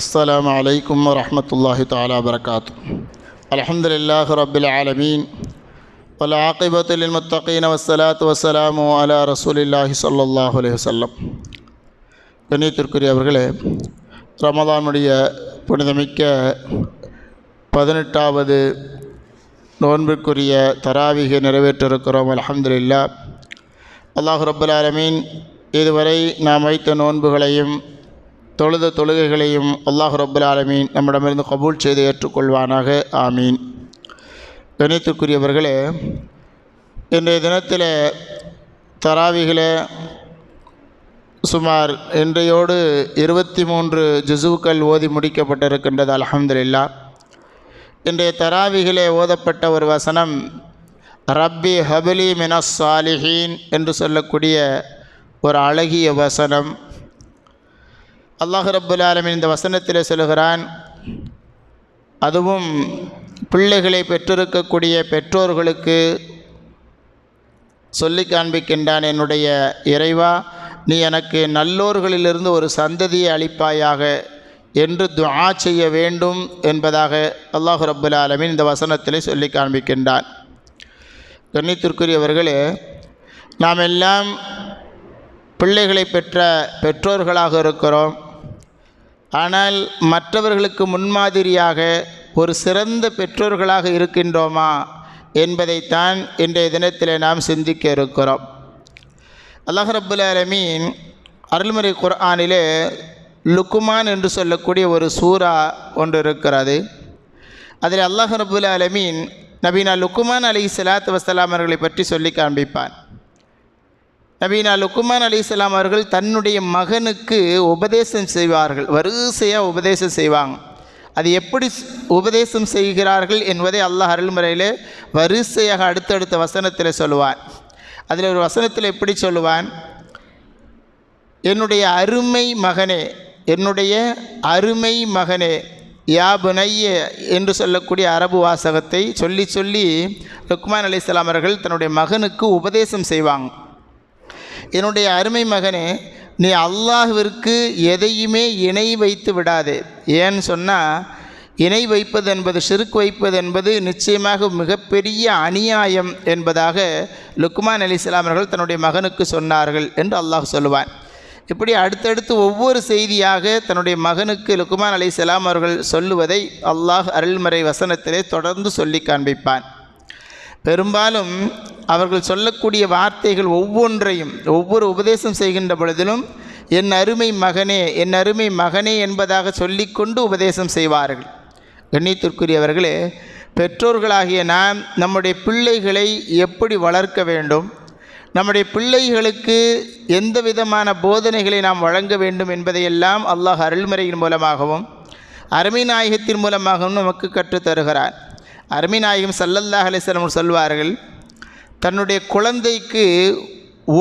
السلام عليكم ورحمة الله تعالى وبركاته الحمد لله رب العالمين والعاقبة للمتقين والصلاة والسلام على رسول الله صلى الله عليه وسلم கண்ணியத்திற்குரியவர்களே ரமதானுடைய புனிதமிக்க பதினெட்டாவது நோன்பிற்குரிய தராவிகை நிறைவேற்றிருக்கிறோம் அல்ஹம்துலில்லாஹ் அல்லாஹ் ரப்பல் ஆலமீன் இதுவரை நாம் வைத்த நோன்புகளையும் தொழுத தொழுகைகளையும் அல்லாஹ் ரபுல் ஆலமீன் நம்மிடமிருந்து கபூல் செய்து ஏற்றுக்கொள்வானாக. ஆமீன். கணித்துக்குரியவர்களே இன்றைய தினத்தில் தராவிகளே சுமார் இன்றையோடு இருபத்தி மூன்று ஜிசுக்கள் ஓதி முடிக்கப்பட்டிருக்கின்றது அல்ஹம்துலில்லா. இன்றைய தராவிகளே ஓதப்பட்ட ஒரு வசனம் ரப்பி ஹபலி மினஸ் சாலிஹீன் என்று சொல்லக்கூடிய ஒரு அழகிய வசனம். அல்லாஹ் ரப்புல் ஆலமின் இந்த வசனத்தில் சொல்கிறான் அதுவும் பிள்ளைகளை பெற்றிருக்கக்கூடிய பெற்றோர்களுக்கு சொல்லி காண்பிக்கின்றான் என்னுடைய இறைவா நீ எனக்கு நல்லோர்களிலிருந்து ஒரு சந்ததியை அளிப்பாயாக என்று துஆ செய்ய வேண்டும் என்பதாக அல்லாஹு ரப்புல் ஆலமின் இந்த வசனத்திலே சொல்லி காண்பிக்கின்றான். கண்ணித்திற்குரியவர்களே நாம் எல்லாம் பிள்ளைகளை பெற்ற பெற்றோர்களாக இருக்கிறோம். ஆனால் மற்றவர்களுக்கு முன்மாதிரியாக ஒரு சிறந்த பெற்றோர்களாக இருக்கின்றோமா என்பதைத்தான் இன்றைய தினத்தில் நாம் சிந்திக்க இருக்கிறோம். அல்லாஹ் ரப்புல் அருள்முறை குர்ஆனிலே லுக்குமான் என்று சொல்லக்கூடிய ஒரு சூரா ஒன்று இருக்கிறது. அதில் அல்லாஹ் ரப்புல் ஆலமீன் நபீனா லுக்குமான் அலி சலாத் வசலாம் அவர்களை பற்றி சொல்லி காண்பிப்பான். நபீனா லுக்குமான் அலி இஸ்லாம் அவர்கள் தன்னுடைய மகனுக்கு உபதேசம் செய்வார்கள். வரிசையாக உபதேசம் செய்வாங்க. அது எப்படி உபதேசம் செய்கிறார்கள் என்பதை அல்லாஹ் அருள்முறையில் வரிசையாக அடுத்தடுத்த வசனத்தில் சொல்லுவான். அதில் ஒரு வசனத்தில் எப்படி சொல்லுவான்? என்னுடைய அருமை மகனே என்னுடைய அருமை மகனே யா புனைய என்று சொல்லக்கூடிய அரபு வாசகத்தை சொல்லி சொல்லி லுக்மான் அலி அவர்கள் தன்னுடைய மகனுக்கு உபதேசம் செய்வாங்க. என்னுடைய அருமை மகனே நீ அல்லாஹுவிற்கு எதையுமே இணை வைத்து விடாதே. ஏன்னு சொன்னால் இணை வைப்பது என்பது சிறுக்கு வைப்பது என்பது நிச்சயமாக மிகப்பெரிய அநியாயம் என்பதாக லுக்மான் அலி இஸ்லாமர்கள் தன்னுடைய மகனுக்கு சொன்னார்கள் என்று அல்லாஹ் சொல்லுவான். இப்படி அடுத்தடுத்து ஒவ்வொரு செய்தியாக தன்னுடைய மகனுக்கு லுக்மான் அலிஸ்லாம் அவர்கள் சொல்லுவதை அல்லாஹ் அருள்மறை வசனத்திலே தொடர்ந்து சொல்லி காண்பிப்பான். பெரும்பாலும் அவர்கள் சொல்லக்கூடிய வார்த்தைகள் ஒவ்வொன்றையும் ஒவ்வொரு உபதேசம் செய்கின்ற பொழுதிலும் என் அருமை மகனே என் அருமை மகனே என்பதாக சொல்லிக்கொண்டு உபதேசம் செய்வார்கள். கண்ணியத்திற்குரியவர்களே பெற்றோர்களாகிய நாம் நம்முடைய பிள்ளைகளை எப்படி வளர்க்க வேண்டும்? நம்முடைய பிள்ளைகளுக்கு எந்த விதமான போதனைகளை நாம் வழங்க வேண்டும் என்பதையெல்லாம் அல்லாஹ் அருள்முறையின் மூலமாகவும் அருமை நாயகத்தின் மூலமாகவும் நமக்கு கற்றுத்தருகிறார். அருமை நாயகம் சல்லல்லாஹ் அலிஸ்லம் சொல்வார்கள் தன்னுடைய குழந்தைக்கு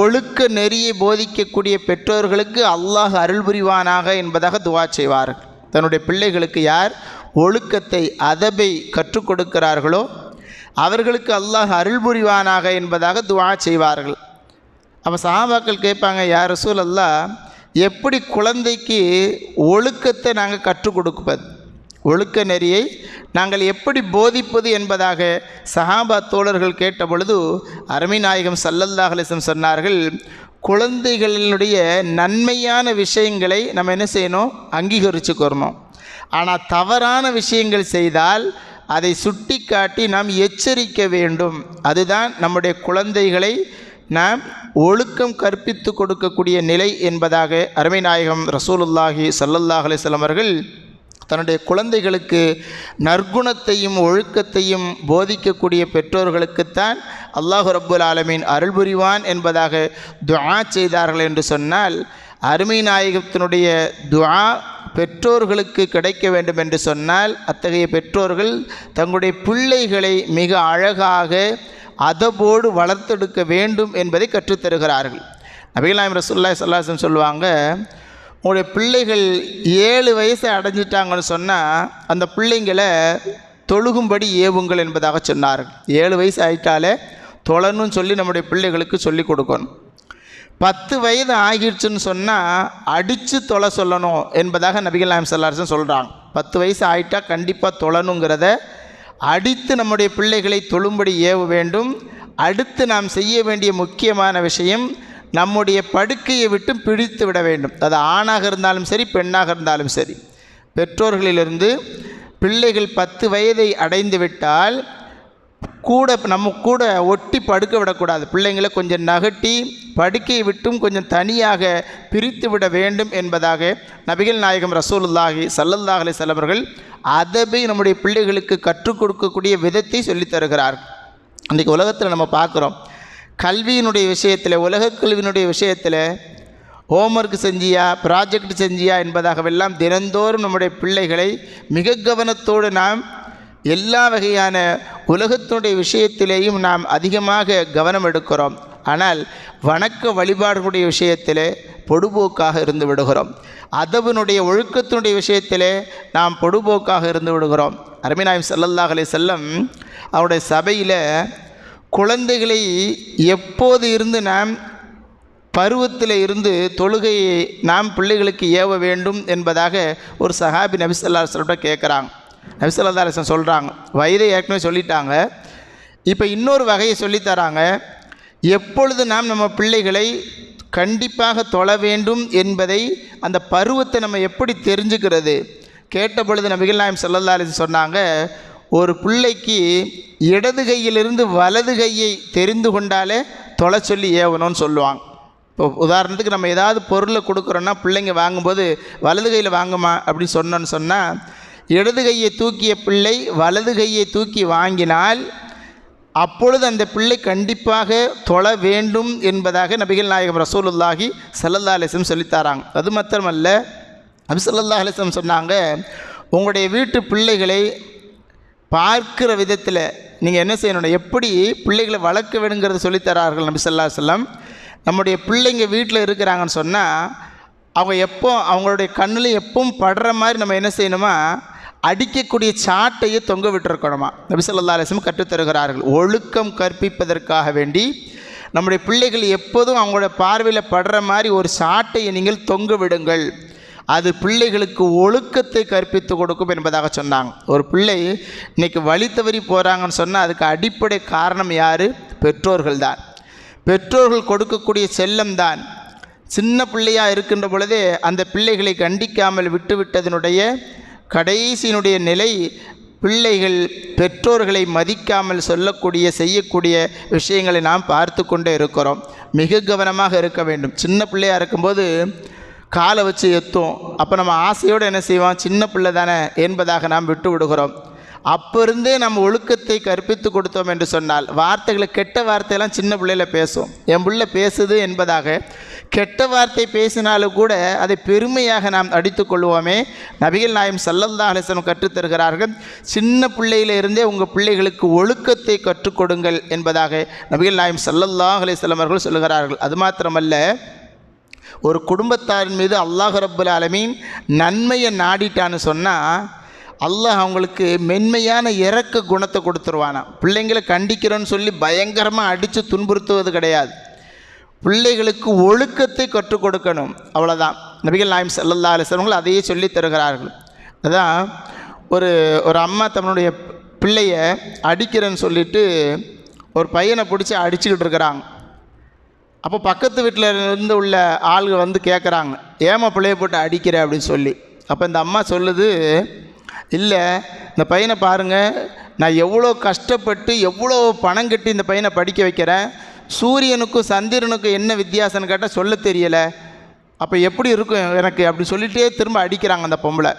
ஒழுக்க நெறியை போதிக்கக்கூடிய பெற்றோர்களுக்கு அல்லாஹ் அருள் புரிவானாக என்பதாக துவா செய்வார்கள். தன்னுடைய பிள்ளைகளுக்கு யார் ஒழுக்கத்தை அதபை கற்றுக் கொடுக்கிறார்களோ அவர்களுக்கு அல்லாஹ் அருள் புரிவானாக என்பதாக துவா செய்வார்கள். அப்போ சஹாபாக்கள் கேட்பாங்க யார் ரசூல் அல்லா எப்படி குழந்தைக்கு ஒழுக்கத்தை நாங்கள் கற்றுக் கொடுப்பது? ஒழுக்க நெறியை நாங்கள் எப்படி போதிப்பது என்பதாக சஹாபா தோழர்கள் கேட்டபொழுது அருமைநாயகம் சல்லல்லாஹ் சொன்னார்கள் குழந்தைகளினுடைய நன்மையான விஷயங்களை நம்ம என்ன செய்யணும்? அங்கீகரிச்சுக்கிறணும் ஆனால் தவறான விஷயங்கள் செய்தால் அதை சுட்டி காட்டி நாம் எச்சரிக்க வேண்டும். அதுதான் நம்முடைய குழந்தைகளை நாம் ஒழுக்கம் கற்பித்து கொடுக்கக்கூடிய நிலை என்பதாக அருமை நாயகம் ரசூலுல்லாஹி சல்லல்லாஹ் அலிஸ்லாம் அவர்கள் தன்னுடைய குழந்தைகளுக்கு நற்குணத்தையும் ஒழுக்கத்தையும் போதிக்கக்கூடிய பெற்றோர்களுக்குத்தான் அல்லாஹு ரப்புல் ஆலமீன் அருள் புரிவான் என்பதாக துஆ செய்தார்கள் என்று சொன்னால் அருமை நாயகத்தினுடைய துஆ பெற்றோர்களுக்கு கிடைக்க வேண்டும் என்று சொன்னால் அத்தகைய பெற்றோர்கள் தங்களுடைய பிள்ளைகளை மிக அழகாக அதபோடு வளர்த்தெடுக்க வேண்டும் என்பதை கற்றுத்தருகிறார்கள். நபிகளாம் ரசூல்லா சல்லாசம் சொல்லுவாங்க உங்களுடைய பிள்ளைகள் ஏழு வயசை அடைஞ்சிட்டாங்கன்னு சொன்னால் அந்த பிள்ளைங்களை தொழுகும்படி ஏவுங்கள் என்பதாக சொன்னார் ஏழு வயசு ஆயிட்டாலே தொழணும்னு சொல்லி நம்முடைய பிள்ளைகளுக்கு சொல்லி கொடுக்கணும். பத்து வயது ஆகிடுச்சுன்னு சொன்னால் அடித்து தொலை சொல்லணும் என்பதாக நபிகள் நாயம் சல்லாரசன் சொல்கிறாங்க பத்து வயசு ஆகிட்டால் கண்டிப்பாக தொழணுங்கிறத அடித்து நம்முடைய பிள்ளைகளை தொழும்படி ஏவ வேண்டும். அடுத்து நாம் செய்ய வேண்டிய முக்கியமான விஷயம் நம்முடைய படுக்கையை விட்டு பிடித்து விட வேண்டும். அது ஆணாக இருந்தாலும் சரி பெண்ணாக இருந்தாலும் சரி. பெற்றோர்களிலிருந்து பிள்ளைகள் பத்து வயதை அடைந்து விட்டால் கூட நம்ம கூட ஒட்டி படுக்க விடக்கூடாது. பிள்ளைங்களை கொஞ்சம் நகட்டி படுக்கையை விட்டும் கொஞ்சம் தனியாக பிரித்து விட வேண்டும் என்பதாக நபிகள் நாயகம் ரசூலுல்லாஹி சல்லல்லாஹ் அலைஹி செல்லவர்கள் அதபை நம்முடைய பிள்ளைகளுக்கு கற்றுக் கொடுக்கக்கூடிய விதத்தை சொல்லித் தருகிறார். இன்றைக்கி உலகத்தில் நம்ம பார்க்குறோம். கல்வியினுடைய விஷயத்தில் உலக கல்வியினுடைய விஷயத்தில் ஹோம்ஒர்க் செஞ்சியா ப்ராஜெக்ட் செஞ்சியா என்பதாகவெல்லாம் தினந்தோறும் நம்முடைய பிள்ளைகளை மிக கவனத்தோடு நாம் எல்லா வகையான உலகத்தினுடைய விஷயத்திலேயும் நாம் அதிகமாக கவனம் எடுக்கிறோம். ஆனால் வணக்க வழிபாடுகளுடைய விஷயத்தில் பொடுபோக்காக இருந்து விடுகிறோம். அதவனுடைய ஒழுக்கத்தினுடைய விஷயத்திலே நாம் பொடுபோக்காக இருந்து விடுகிறோம். அருமைநாயம் ஸல்லல்லாஹு அலைஹி செல்லம் அவருடைய சபையில் குழந்தைகளை எப்போது இருந்து நாம் பருவத்தில் இருந்து தொழுகையை நாம் பிள்ளைகளுக்கு ஏவ வேண்டும் என்பதாக ஒரு சஹாபி நபிசல்லா சொல்லிட்ட கேட்குறாங்க. நபிசல்லா அலிஸ்லம் சொல்கிறாங்க வயதை ஏற்கனவே சொல்லிட்டாங்க. இப்போ இன்னொரு வகையை சொல்லித்தராங்க எப்பொழுது நாம் நம்ம பிள்ளைகளை கண்டிப்பாக தொழ வேண்டும் என்பதை அந்த பருவத்தை நம்ம எப்படி தெரிஞ்சுக்கிறது? கேட்ட பொழுது நபிகள் நாயம் சல்லல்லா சொன்னாங்க ஒரு பிள்ளைக்கு இடது கையிலிருந்து வலது கையை தெரிந்து கொண்டாலே தொலை சொல்லி ஏவணும்னு சொல்லுவாங்க. இப்போ உதாரணத்துக்கு நம்ம ஏதாவது பொருளை கொடுக்குறோன்னா பிள்ளைங்க வாங்கும்போது வலது கையில் வாங்குமா அப்படின்னு சொன்னோன்னு சொன்னால் இடது கையை தூக்கிய பிள்ளை வலது கையை தூக்கி வாங்கினால் அப்பொழுது அந்த பிள்ளை கண்டிப்பாக தொழ வேண்டும் என்பதாக நபிகள் நாயகம் ரசூலுல்லாஹி சல்லல்லா அலிஸ்லம் சொல்லித்தாராங்க. அது மாத்திரமல்ல நபி ஸல்லல்லாஹு சொன்னாங்க உங்களுடைய வீட்டு பிள்ளைகளை பார்க்கிற விதத்தில் நீங்கள் என்ன செய்யணும் எப்படி பிள்ளைகளை வளர்க்க வேணுங்கிறத சொல்லித்தரார்கள் நபி சொல்லா செல்லம் நம்முடைய பிள்ளைங்க வீட்டில் இருக்கிறாங்கன்னு சொன்னால் அவங்க எப்போ அவங்களுடைய கண்ணில் எப்பவும் படுற மாதிரி நம்ம என்ன செய்யணுமா அடிக்கக்கூடிய சாட்டையை தொங்க விட்டுருக்கணுமா. நபிசல்லா அலிஸ்லம் கற்றுத்தருகிறார்கள் ஒழுக்கம் கற்பிப்பதற்காக வேண்டி நம்முடைய பிள்ளைகள் எப்போதும் அவங்களோட பார்வையில் படுற மாதிரி ஒரு சாட்டையை நீங்கள் தொங்க விடுங்கள். அது பிள்ளைகளுக்கு ஒழுக்கத்தை கற்பித்து கொடுக்கும் என்பதாக சொன்னாங்க. ஒரு பிள்ளை இன்றைக்கி வழி தவறி போகிறாங்கன்னு சொன்னால் அதுக்கு அடிப்படை காரணம் யார்? பெற்றோர்கள் தான் பெற்றோர்கள் கொடுக்கக்கூடிய செல்லம் தான். சின்ன பிள்ளையாக இருக்கின்ற பொழுதே அந்த பிள்ளைகளை கண்டிக்காமல் விட்டுவிட்டதனுடைய கடைசியினுடைய நிலை பிள்ளைகள் பெற்றோர்களை மதிக்காமல் சொல்லக்கூடிய செய்யக்கூடிய விஷயங்களை நாம் பார்த்து கொண்டே இருக்கிறோம். மிக கவனமாக இருக்க வேண்டும். சின்ன பிள்ளையாக இருக்கும்போது காலை வச்சு எத்தும். அப்போ நம்ம ஆசையோடு என்ன செய்வோம்? சின்ன பிள்ளை தானே என்பதாக நாம் விட்டு விடுகிறோம். அப்போ இருந்தே நம்ம ஒழுக்கத்தை கற்பித்து கொடுத்தோம் என்று சொன்னால் வார்த்தைகளை கெட்ட வார்த்தையெல்லாம் சின்ன பிள்ளையில் பேசும். என் பிள்ளை பேசுது என்பதாக கெட்ட வார்த்தை பேசினாலும் கூட அதை பெருமையாக நாம் அடித்து கொள்வோமே. நபிகள் நாயம் சல்லல்லா அலிஸ்லம் கற்றுத்தருகிறார்கள் சின்ன பிள்ளையிலிருந்தே உங்கள் பிள்ளைகளுக்கு ஒழுக்கத்தை கற்றுக்கொடுங்கள் என்பதாக நபிகள் நாயம் சல்லல்லா அலிஸ்லம் அவர்கள் சொல்லுகிறார்கள். அது மாத்திரமல்ல ஒரு குடும்பத்தாரின் மீது அல்லாஹ் ரப்புல் ஆலமீன் நன்மையை நாடிட்டான்னு சொன்னால் அல்லாஹ் அவங்களுக்கு மென்மையான இறக்க குணத்தை கொடுத்துருவானா பிள்ளைங்களை கண்டிக்கிறோன்னு சொல்லி பயங்கரமாக அடித்து துன்புறுத்துவது கிடையாது. பிள்ளைகளுக்கு ஒழுக்கத்தை கற்றுக் கொடுக்கணும். அவ்வளோதான் நபிகள் நாயம் சல்லல்லா அலிஸ்லவங்கள் அதையே சொல்லி தருகிறார்கள். அதான் ஒரு ஒரு அம்மா தன்னுடைய பிள்ளைய அடிக்கிறேன்னு சொல்லிட்டு ஒரு பையனை பிடிச்சி அடிச்சுக்கிட்டு இருக்கிறாங்க. அப்போ பக்கத்து வீட்டில் இருந்து உள்ள ஆள்கள் வந்து கேட்குறாங்க ஏமா பிள்ளைய போட்டு அடிக்கிற? அப்படின்னு சொல்லி. அப்போ இந்த அம்மா சொல்லுது இல்லை இந்த பையனை பாருங்கள் நான் எவ்வளோ கஷ்டப்பட்டு எவ்வளோ பணம் கட்டி இந்த பையனை படிக்க வைக்கிறேன். சூரியனுக்கும் சந்திரனுக்கும் என்ன வித்தியாசம்னு கேட்டால் சொல்ல தெரியலை. அப்போ எப்படி இருக்கும் எனக்கு? அப்படி சொல்லிகிட்டே திரும்ப அடிக்கிறாங்க அந்த பொம்பளை.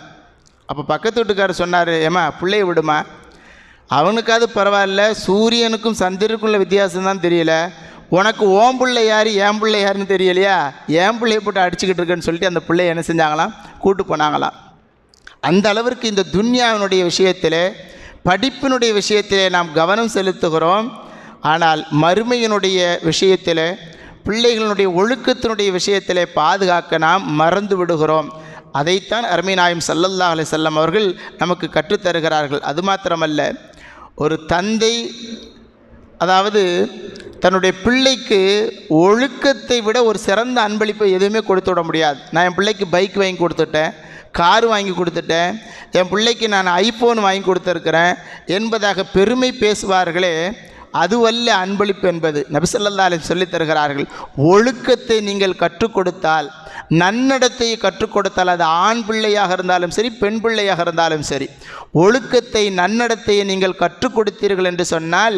அப்போ பக்கத்து வீட்டுக்காரர் சொன்னார் ஏம்மா பிள்ளைய விடுமா? அவனுக்காவது பரவாயில்ல சூரியனுக்கும் சந்திரனுக்கும் உள்ள வித்தியாசம் தான் தெரியல. உனக்கு ஓம் பிள்ளை யார் ஏன் பிள்ளை யாருன்னு தெரியலையா? ஏன் பிள்ளையை போட்டு அடிச்சுக்கிட்டு இருக்கேன்னு சொல்லிட்டு அந்த பிள்ளைய என்ன செஞ்சாங்களாம் கூட்டு போனாங்களாம் அந்த அளவிற்கு இந்த துன்யாவினுடைய விஷயத்தில் படிப்பினுடைய விஷயத்திலே நாம் கவனம் செலுத்துகிறோம். ஆனால் மறுமையினுடைய விஷயத்தில் பிள்ளைகளினுடைய ஒழுக்கத்தினுடைய விஷயத்திலே பாதுகாக்க நாம் மறந்து விடுகிறோம். அதைத்தான் அருமை நாயம் சல்லல்லா அலி செல்லம் அவர்கள் நமக்கு கற்றுத்தருகிறார்கள். அது மாத்திரமல்ல ஒரு தந்தை அதாவது தன்னுடைய பிள்ளைக்கு ஒழுக்கத்தை விட ஒரு சிறந்த அன்பளிப்பை எதுவுமே கொடுத்து விட முடியாது. நான் என் பிள்ளைக்கு பைக் வாங்கி கொடுத்துட்டேன் கார் வாங்கி கொடுத்துட்டேன் என் பிள்ளைக்கு நான் ஐஃபோன் வாங்கி கொடுத்துருக்குறேன் என்பதாக பெருமை பேசுவார்களே அதுவல்ல அன்பளிப்பு என்பது நபிசல்லா சொல்லித் தருகிறார்கள். ஒழுக்கத்தை நீங்கள் கற்றுக் கொடுத்தால் நன்னடத்தையை கற்றுக் கொடுத்தால் அது ஆண் பிள்ளையாக இருந்தாலும் சரி பெண் பிள்ளையாக இருந்தாலும் சரி ஒழுக்கத்தை நன்னடத்தையை நீங்கள் கற்றுக் கொடுத்தீர்கள் என்று சொன்னால்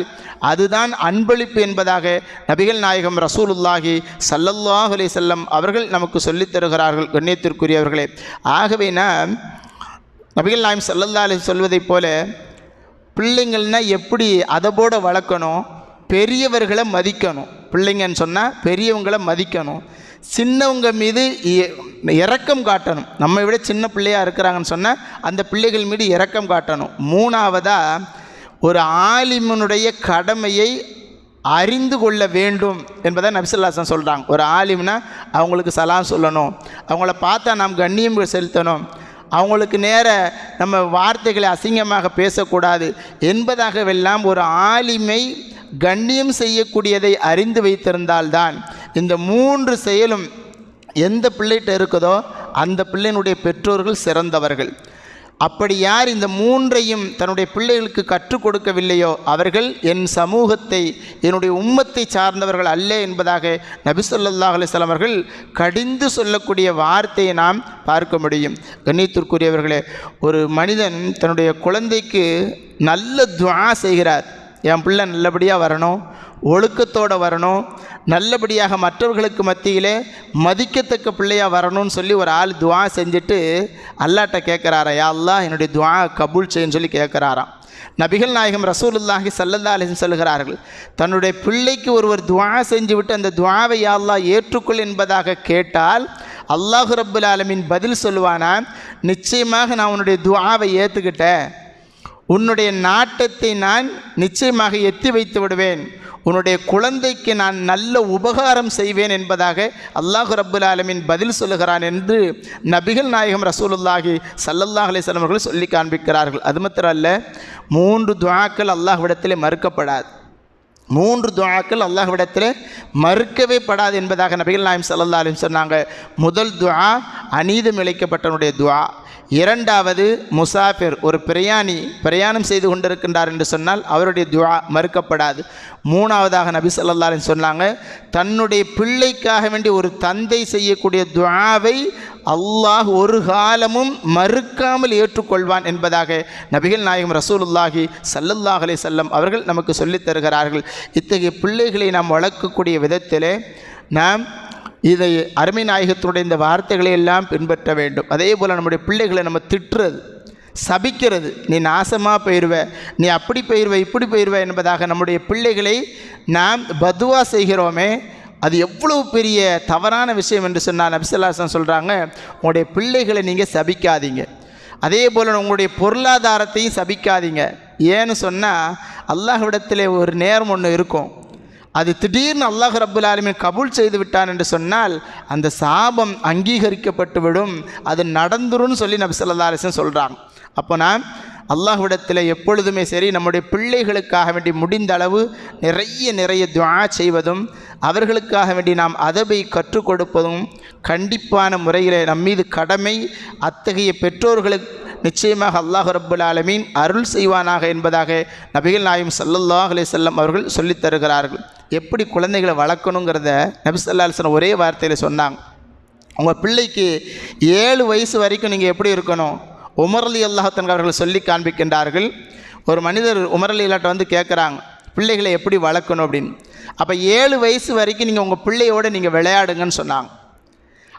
அதுதான் அன்பளிப்பு என்பதாக நபிகள் நாயகம் ரசூலுல்லாஹி சல்லல்லாஹ் அலி செல்லம் அவர்கள் நமக்கு சொல்லித் தருகிறார்கள். கண்ணியத்திற்குரியவர்களே ஆகவே நாம் நபிகள் நாயம் சல்லல்லா அலி சொல்வதைப் போல பிள்ளைங்கள்னா எப்படி அதபோட வளர்க்கணும்? பெரியவர்களை மதிக்கணும். பிள்ளைங்கன்னு சொன்னால் பெரியவங்களை மதிக்கணும். சின்னவங்க மீது இறக்கம் இரக்கம் காட்டணும். நம்ம விட சின்ன பிள்ளையாக இருக்கிறாங்கன்னு சொன்னால் அந்த பிள்ளைகள் மீது இரக்கம் காட்டணும். மூணாவதாக ஒரு ஆலிமனுடைய கடமையை அறிந்து கொள்ள வேண்டும் என்பதை நபிசுல்லாசன் சொல்கிறாங்க ஒரு ஆலிம்னா அவங்களுக்கு சலாம் சொல்லணும். அவங்கள பார்த்தா நாம் கண்ணியம் செலுத்தணும். அவங்களுக்கு நேர நம்ம வார்த்தைகளை அசிங்கமாக பேசக்கூடாது என்பதாகவெல்லாம் ஒரு ஆலிமை கண்ணியம் செய்யக்கூடியதை அறிந்து வைத்திருந்தால்தான் இந்த மூன்று செயலும் எந்த பிள்ளைகிட்ட இருக்குதோ அந்த பிள்ளையினுடைய பெற்றோர்கள் சிறந்தவர்கள். அப்படி யார் இந்த மூன்றையும் தன்னுடைய பிள்ளைகளுக்கு கற்றுக் கொடுக்கவில்லையோ அவர்கள் என் சமூகத்தை என்னுடைய உம்மத்தை சார்ந்தவர்கள் அல்ல என்பதாக நபி ஸல்லல்லாஹு அவர்கள் கடிந்து சொல்லக்கூடிய வார்த்தையை நாம் பார்க்க முடியும். கண்ணியத்திற்குரியவர்களே ஒரு மனிதன் தன்னுடைய குழந்தைக்கு நல்ல துவா செய்கிறார். என் பிள்ளை நல்லபடியாக வரணும் ஒழுக்கத்தோடு வரணும் நல்லபடியாக மற்றவர்களுக்கு மத்தியிலே மதிக்கத்தக்க பிள்ளையாக வரணும்னு சொல்லி ஒரு ஆள் துவா செஞ்சுட்டு அல்லாட்ட கேட்குறாரா யா அல்லா என்னுடைய துவா கபூல் செய்யன்னு சொல்லி கேட்குறாராம் நபிகள் நாயகம் ரசூலுல்லாஹி சல்லல்லா அலிஹி சொல்லுகிறார்கள் தன்னுடைய பிள்ளைக்கு ஒருவர் துவா செஞ்சு விட்டு அந்த துவாவை யாழ்லா ஏற்றுக்கொள் என்பதாக கேட்டால் அல்லாஹு ரபுல் ஆலமின் பதில் சொல்லுவானா நிச்சயமாக நான் உன்னுடைய துவாவை ஏற்றுக்கிட்டேன் உன்னுடைய நாட்டத்தை நான் நிச்சயமாக எத்தி வைத்து விடுவேன். உன்னுடைய குழந்தைக்கு நான் நல்ல உபகாரம் செய்வேன் என்பதாக அல்லாஹு ரப்புல் ஆலமின் பதில் சொல்லுகிறான் என்று நபிகள் நாயகம் ரசூலுல்லாஹி சல்லல்லாஹ் அலைஹி அவர்கள் சொல்லி காண்பிக்கிறார்கள். அது மாத்திரம் அல்ல மூன்று துவாக்கள் அல்லாஹ்விடத்திலே மறுக்கப்படாது. மூன்று துவாக்கள் அல்லாஹ்விடத்தில் மறுக்கவே படாது என்பதாக நபிகள் நாயம் சல்லல்லா அலிம் சொன்னாங்க. முதல் துவா அநீதம் இழைக்கப்பட்டவனுடைய துவா இரண்டாவது முசாஃபிர் ஒரு பிரயாணி பிரயாணம் செய்து கொண்டிருக்கின்றார் என்று சொன்னால் அவருடைய துவா மறுக்கப்படாது. மூணாவதாக நபி ஸல்லல்லாஹு சொன்னாங்க தன்னுடைய பிள்ளைக்காக வேண்டி ஒரு தந்தை செய்யக்கூடிய துவாவை அல்லாஹ் ஒரு காலமும் மறுக்காமல் ஏற்றுக்கொள்வான் என்பதாக நபிகள் நாயகம் ரசூலுல்லாஹி ஸல்லல்லாஹு அலைஹி செல்லம் அவர்கள் நமக்கு சொல்லித் தருகிறார்கள். இத்தகைய பிள்ளைகளை நாம் வளர்க்கக்கூடிய விதத்திலே நாம் இதை அருமை நாயகத்தினுடைய இந்த வார்த்தைகளை எல்லாம் பின்பற்ற வேண்டும். அதே போல் நம்முடைய பிள்ளைகளை நம்ம திட்டுறது சபிக்கிறது. நீ நாசமாக போயிடுவ நீ அப்படி போயிடுவ இப்படி போயிடுவ என்பதாக நம்முடைய பிள்ளைகளை நாம் பதுவா செய்கிறோமே அது எவ்வளவு பெரிய தவறான விஷயம் என்று சொன்னால் நபிசல்லாசன் சொல்கிறாங்க உங்களுடைய பிள்ளைகளை நீங்கள் சபிக்காதீங்க. அதே போல் உங்களுடைய பொருளாதாரத்தையும் சபிக்காதீங்க. ஏன்னு சொன்னால் அல்லாஹ்விடத்தில் ஒரு நேரம் ஒன்று இருக்கும். அது திடீர்னு அல்லாஹ் ரபுல் ஆலமின் கபூல் செய்து விட்டான் என்று சொன்னால் அந்த சாபம் அங்கீகரிக்கப்பட்டு விடும் அது நடந்துரும்னு சொல்லி நபி சொல்லா அலிசன் சொல்கிறாங்க அப்போ நான் அல்லாஹ்விடத்தில் எப்பொழுதுமே சரி நம்முடைய பிள்ளைகளுக்காக வேண்டி முடிந்த அளவு நிறைய நிறைய துவா செய்வதும் அவர்களுக்காக வேண்டி நாம் அதபை கற்றுக் கொடுப்பதும் கண்டிப்பான முறையில் நம்மீது கடமை. அத்தகைய பெற்றோர்களுக்கு நிச்சயமாக அல்லாஹ் ரபுல் ஆலமீன் அருள் செய்வானாக என்பதாக நபிகள் நாயும் சல்லல்லாஹ் அலைஹி செல்லம் அவர்கள் சொல்லித் தருகிறார்கள். எப்படி குழந்தைகளை வளர்க்கணுங்கிறத நபிசல்லாசன் ஒரே வார்த்தையில் சொன்னாங்க. உங்கள் பிள்ளைக்கு ஏழு வயசு வரைக்கும் நீங்கள் எப்படி இருக்கணும்? உமரலி அல்லாஹத்தன் அவர்கள் சொல்லி காண்பிக்கின்றார்கள். ஒரு மனிதர் உமரலி இல்லாட்ட வந்து கேட்குறாங்க பிள்ளைகளை எப்படி வளர்க்கணும்? அப்படின்னு. அப்போ ஏழு வயசு வரைக்கும் நீங்கள் உங்கள் பிள்ளையோடு நீங்கள் விளையாடுங்கன்னு சொன்னாங்க.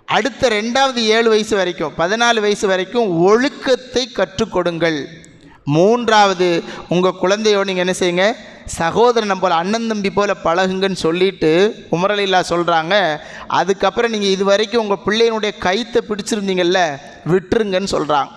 அடுத்த ரெண்டாவது ஏழு வயசு வரைக்கும் பதினாலு வயசு வரைக்கும் ஒழுக்கத்தை கற்றுக் கொடுங்கள். மூன்றாவது உங்கள் குழந்தையோடு நீங்கள் என்ன செய்யுங்க? சகோதரன் போல் அண்ணன் தம்பி போல் பழகுங்கன்னு சொல்லிட்டு உமரலில்லா சொல்கிறாங்க அதுக்கப்புறம் நீங்கள் இது வரைக்கும் உங்கள் பிள்ளையினுடைய கைத்தை பிடிச்சிருந்தீங்கல்ல விட்டுருங்கன்னு சொல்கிறாங்க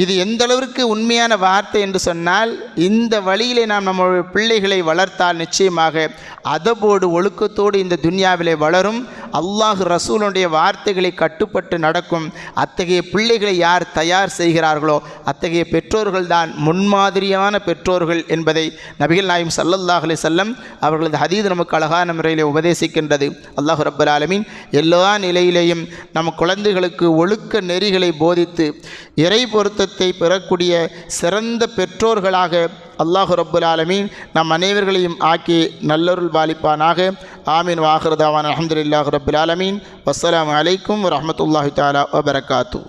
இது எந்த அளவிற்கு உண்மையான வார்த்தை என்று சொன்னால் இந்த வழியிலே நாம் நம்முடைய பிள்ளைகளை வளர்த்தால் நிச்சயமாக அதபோடு ஒழுக்கத்தோடு இந்த துன்யாவிலே வளரும். அல்லாஹ் ரசூலுடைய வார்த்தைகளை கட்டுப்பட்டு நடக்கும். அத்தகைய பிள்ளைகளை யார் தயார் செய்கிறார்களோ அத்தகைய பெற்றோர்கள் தான் முன்மாதிரியான பெற்றோர்கள் என்பதை நபிகள் நாயும் சல்லல்லாஹ் அலி செல்லம் அவர்களது ஹதீது நமக்கு அழகான முறையிலே உபதேசிக்கின்றது. அல்லாஹ் ரப்பல் ஆலமீன். எல்லா நிலையிலேயும் நம் குழந்தைகளுக்கு ஒழுக்க நெறிகளை போதித்து இறை பொருத்தத்தை பெறக்கூடிய சிறந்த பெற்றோர்களாக அல்லாஹு ரப்புல் ஆலமீன் நம் அனைவர்களையும் ஆக்கி நல்லொருள் பாலிப்பானாக ஆமீன் வாஹிருதாவான் அஹமதுல்லாஹ் ரபுல் ஆலமீன். வஸ்ஸலாமு அலைக்கும் வரமத்துல்லாஹி தாலா வபரகாத்தூ